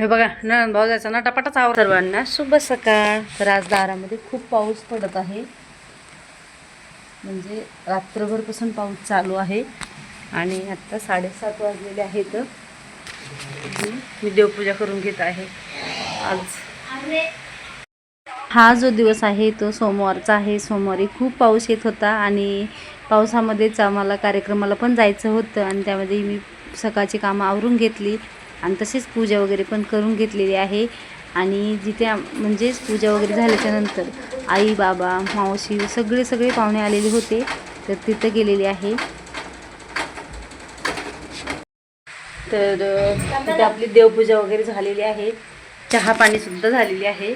हे बघा नळण भाऊजाचा नटापटाच आवर सर्वांना शुभ सकाळ. तर आज दारामध्ये खूप पाऊस पडत आहे. म्हणजे रात्रभरपासून पाऊस चालू आहे. आणि आत्ता साडेसात वाजलेले आहेत. मी देवपूजा करून घेत आहे. आज हा जो दिवस आहे तो सोमवारचा आहे. सोमवारी खूप पाऊस येत होता आणि पावसामध्येच आम्हाला कार्यक्रमाला पण जायचं होतं. आणि त्यामध्ये मी सकाळची कामं आवरून घेतली. आणि तसेच पूजा वगैरे पण करून घेतलेली आहे. आणि जिथे म्हणजेच पूजा वगैरे झाल्याच्यानंतर आई बाबा मावशी सगळे सगळे पाहुणे आलेले होते. तर तिथं गेलेले आहे. तर तिथे आपली देवपूजा वगैरे झालेली आहे. चहा पाणी सुद्धा झालेली आहे.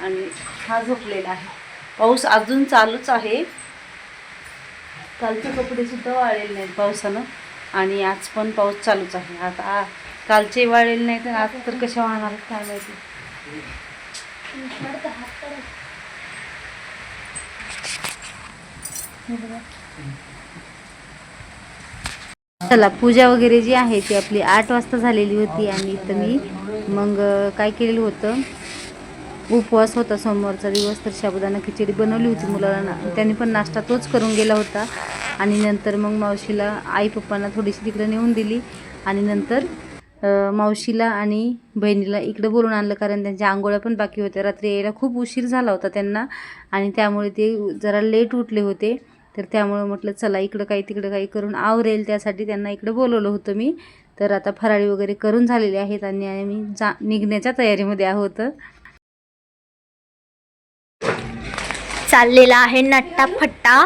आणि हा झोपलेला आहे. पाऊस अजून चालूच आहे. कालचे कपडे सुद्धा वाळलेले नाहीत पावसानं. आणि आज पण पाऊस चालूच आहे. आता कालचे वाळलेले नाही तर आज तर कशा वाळणार काय माहिती. चला पूजा वगैरे जी आहे ती आपली आठ वाजता झालेली होती आणि इथं मी मग काय केलेलं होतं? उपवास होता सोमवारचा दिवस तर साबुदाणा खिचडी बनवली होती मुलाला त्यांनी पण नाश्ता तोच करून गेला होता. आणि नंतर मग मावशीला आई पप्पांना थोडीशी तिकडे नेऊन दिली. आणि नंतर मावशीला आणि बहिणीला इकडं बोलून आणलं कारण त्यांच्या आंघोळ्या पण बाकी होत्या. रात्री यायला खूप उशीर झाला होता त्यांना आणि त्यामुळे ते जरा लेट उठले होते. तर त्यामुळे म्हटलं चला इकडं काही तिकडं काही करून आवरेल. त्यासाठी त्यांना इकडं बोलवलं होतं मी. तर आता फराळी वगैरे करून झालेले आहेत आणि आम्ही जा निघण्याच्या तयारीमध्ये आहोत. चाललेला आहे नट्टा फट्टा.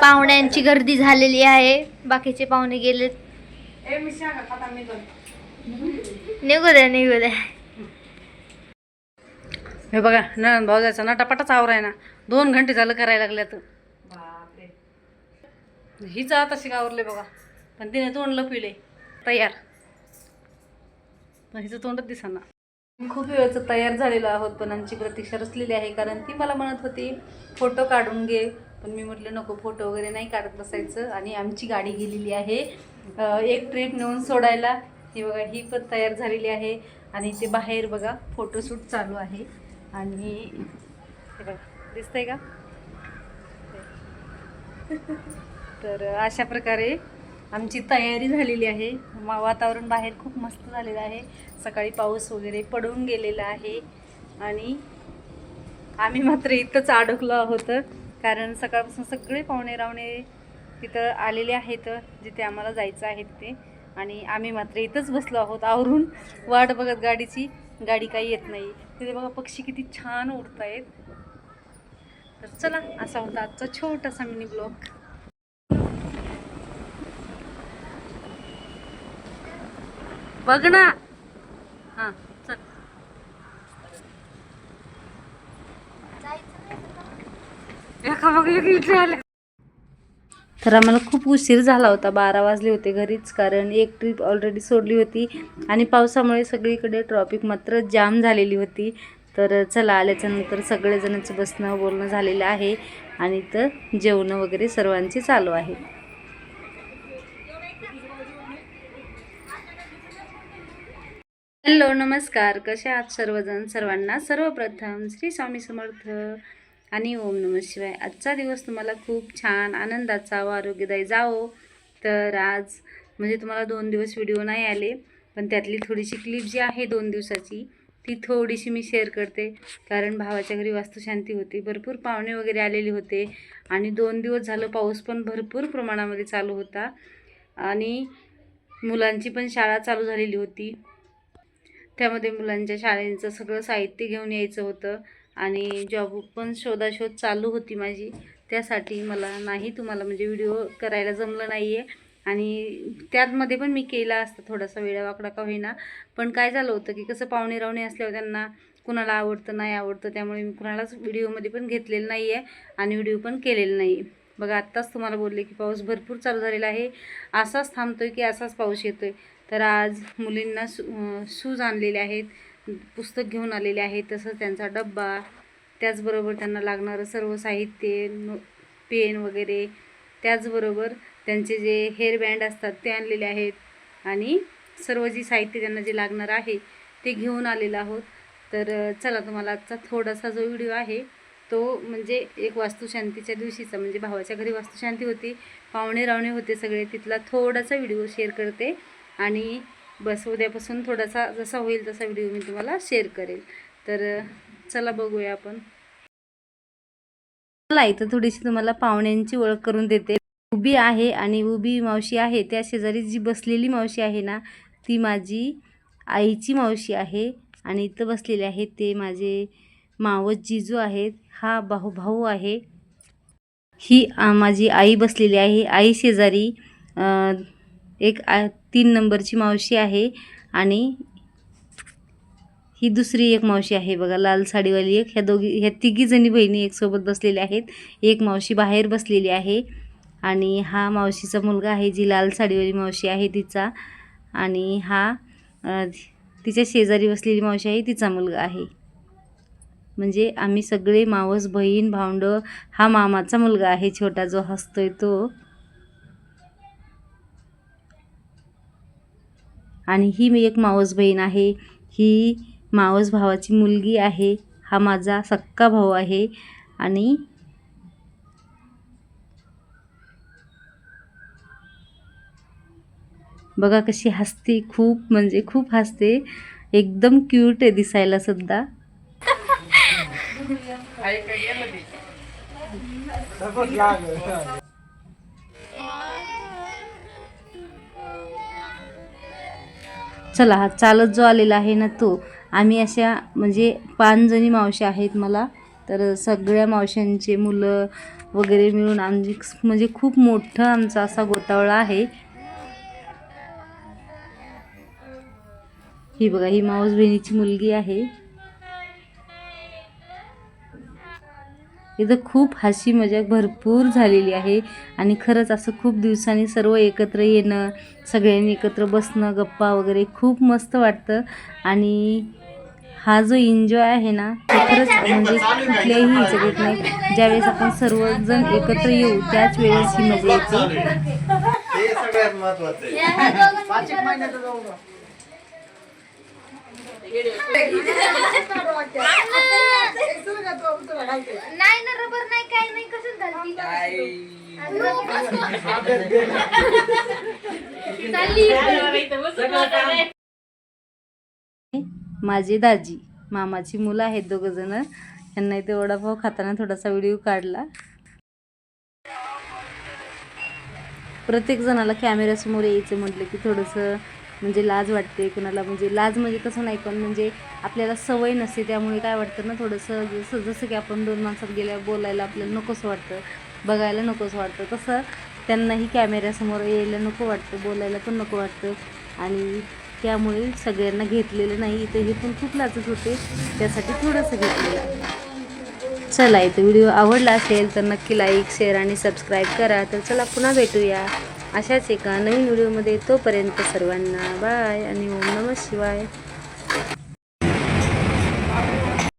पाहुण्यांची गर्दी झालेली आहे. बाकीचे पाहुणे गेले निघू द्या निघू द्या. हे बघा नळण भाऊजाचा नटापटाच आवराय ना. दोन घंटे झालं करायला लागल्यात हीच आता शिक आवरले बघा. पण तिने तोंड लपिले तयार. पण हिचं तोंडच दिसना. खूप वेळचं तयार झालेलो आहोत पण आमची प्रतीक्षा रचलेली आहे कारण ती मला म्हणत होती फोटो काढून घे. पण मी म्हटलं नको फोटो वगैरे नाही काढत बसायचं. आणि आमची गाडी गेलेली आहे. एक ट्रिप नेऊन सोडायला. ही बघा ही पण तयार झालेली आहे. आणि ते बाहेर बघा फोटोशूट चालू आहे. आणि हे बघा दिसतंय का? तर अशा प्रकारे आमची तयारी झालेली आहे. वातावरण बाहेर खूप मस्त झालेलं आहे. सकाळी पाऊस वगैरे पडून गेलेला आहे. आणि आम्ही मात्र इथंच अडकलो आहोत. कारण सकाळपासून सगळे पाहुणे रावणे तिथं आलेले आहेत जिथे आम्हाला जायचं आहे तिथे. आणि आम्ही मात्र इथंच बसलो आहोत आवरून. वाट बघत गाडीची गाडी काही येत नाही. तिथे बघा पक्षी किती छान उडत आहेत तर चला असा होता आजचा छोटासा मिनी ब्लॉग बघ ना. हां चल एका मग एक इथे आले तर आम्हाला खूप उशीर झाला होता. बारा वाजले होते घरीच कारण एक ट्रिप ऑलरेडी सोडली होती आणि पावसामुळे सगळीकडे ट्रॉफिक मात्र जाम झालेली होती. तर चला आल्याच्यानंतर सगळेजणांचं बसणं बोलणं झालेलं आहे आणि तर जेवणं वगैरे सर्वांची चालू आहे. हॅलो नमस्कार. कसे आहात सर्वजण? सर्वांना सर्वप्रथम श्री स्वामी समर्थ. आणि ओम नम शिवाय. आजचा दिवस तुम्हाला खूप छान आनंदाचा व आरोग्यदायी जावो. तर आज म्हणजे तुम्हाला दोन दिवस व्हिडिओ नाही आले पण त्यातली थोडीशी क्लिप जी आहे दोन दिवसाची ती थोडीशी मी शेअर करते. कारण भावाच्या घरी वास्तुशांती होती भरपूर पाहुणे वगैरे आलेले होते आणि दोन दिवस झालं पाऊस पण भरपूर प्रमाणामध्ये चालू होता आणि मुलांची पण शाळा चालू झालेली होती. त्यामध्ये मुलांच्या शाळेचं सगळं साहित्य घेऊन यायचं होतं. आणि जॉब पण शोधाशोध चालू होती माझी. त्यासाठी मला नाही तुम्हाला म्हणजे व्हिडिओ करायला जमलं नाही आहे आणि त्यातमध्ये पण मी केला असता थोडासा वेळावाकडा का होईना. पण काय झालं होतं की कसं पाहुणे रावणे असल्यावर त्यांना कुणाला आवडतं नाही आवडतं त्यामुळे मी कुणालाच व्हिडिओमध्ये पण घेतलेलं नाही आहे आणि व्हिडिओ पण केलेला नाही बघा आत्ताच तुम्हाला बोलले की पाऊस भरपूर चालू झालेला आहे. असाच थांबतो आहे की असाच पाऊस येतो आहे तर आज मुलींना शू शूज आणलेले आहेत. पुस्तक घेऊन आलेले आहे तसंच त्यांचा डब्बा त्याचबरोबर त्यांना लागणारं सर्व साहित्य नो पेन वगैरे त्याचबरोबर त्यांचे जे हेअर बँड असतात ते आणलेले आहेत. आणि सर्व जी साहित्य त्यांना जे लागणार आहे ते घेऊन आलेलं आहोत. तर चला तुम्हाला आजचा थोडासा जो व्हिडिओ आहे तो म्हणजे एक वास्तुशांतीच्या दिवशीचा म्हणजे भावाच्या घरी वास्तुशांती होती पाहुणे रावणे होते सगळे तिथला थोडासा व्हिडिओ शेअर करते. आणि बस उद्यापासून थोडासा जसा होईल तसा व्हिडिओ मी तुम्हाला शेअर करेल तर चला बघूया आपण. चला इथं थोडीशी तुम्हाला पाहुण्यांची ओळख करून देते. उभी आहे आणि उभी मावशी आहे. त्या शेजारी जी बसलेली मावशी आहे ना ती माझी आईची मावशी आहे आणि इथं बसलेले आहेत ते माझे मावस जिजू आहेत. हा भाऊ भाऊ आहे. ही आ, माझी आई बसलेली आहे. आई शेजारी एक आ, तीन नंबरची मावशी आहे आणि ही दुसरी एक मावशी आहे. बघा लाल साडीवाली एक. ह्या दोघी ह्या तिघीजणी बहिणी एकसोबत बसलेल्या आहेत. एक मावशी बाहेर बसलेली आहे आणि हा मावशीचा मुलगा आहे जी लाल साडीवाली मावशी आहे तिचा. आणि हा तिच्या शेजारी बसलेली मावशी आहे तिचा मुलगा आहे. म्हणजे आम्ही सगळे मावस बहीण भावंड हा मामाचा मुलगा आहे छोटा जो हसतोय तो. आणि ही मी एक मावस बहीण आहे. ही मावस भावाची मुलगी आहे. हा माझा सक्का भाऊ आहे. आणि बघा कशी हसते. खूप म्हणजे खूप हसते. एकदम क्यूट आहे दिसायला सुद्धा. चला हा चालत जो आलेला आहे ना तो. आम्ही अशा म्हणजे पाचजणी मावशी आहेत मला. तर सगळ्या मावशांचे मुलं वगैरे मिळून आमची म्हणजे खूप मोठं आमचा असा गोतावळा आहे. ही बघा ही मावस बहिणीची मुलगी आहे. इथं खूप हशी मजाक भरपूर झालेली आहे. आणि खरंच असं खूप दिवसांनी सर्व एकत्र येणं सगळ्यांनी एकत्र बसणं गप्पा वगैरे खूप मस्त वाटतं. आणि हा जो एन्जॉय आहे ना तो खरंच म्हणजे कुठल्याही ह्याच्यात नाही. ज्यावेळेस आपण सर्वजण एकत्र येऊ त्याच वेळेस ही मजा येते. नाही ना रबर नाही काय नाही कसं माझे दाजी मामाची मुलं आहेत दोघं जण. यांना इथे वडापाव खाताना थोडासा व्हिडिओ काढला. प्रत्येक जणाला कॅमेऱ्यासमोर यायचं म्हटलं की थोडंसं म्हणजे लाज वाटते कुणाला म्हणजे लाज म्हणजे कसं नाही पण म्हणजे आपल्याला सवय नसते त्यामुळे काय वाटतं ना थोडंसं जसं जसं की आपण दोन माणसात गेल्या बोलायला आपल्याला नकोसं वाटतं बघायला नकोसं वाटतं तसं त्यांनाही कॅमेऱ्यासमोर यायला नको वाटतं बोलायला पण नको वाटतं. आणि त्यामुळे सगळ्यांना घेतलेलं नाही इथं हे पण खूप लाजत होते त्यासाठी थोडंसं घेतलेलं चला इथं व्हिडिओ आवडला असेल तर नक्की लाईक शेअर आणि सबस्क्राईब करा. तर चला पुन्हा भेटूया. अशाच एका नवीन व्हिडिओमध्ये तोपर्यंत सर्वांना बाय आणि ओम नमः शिवाय.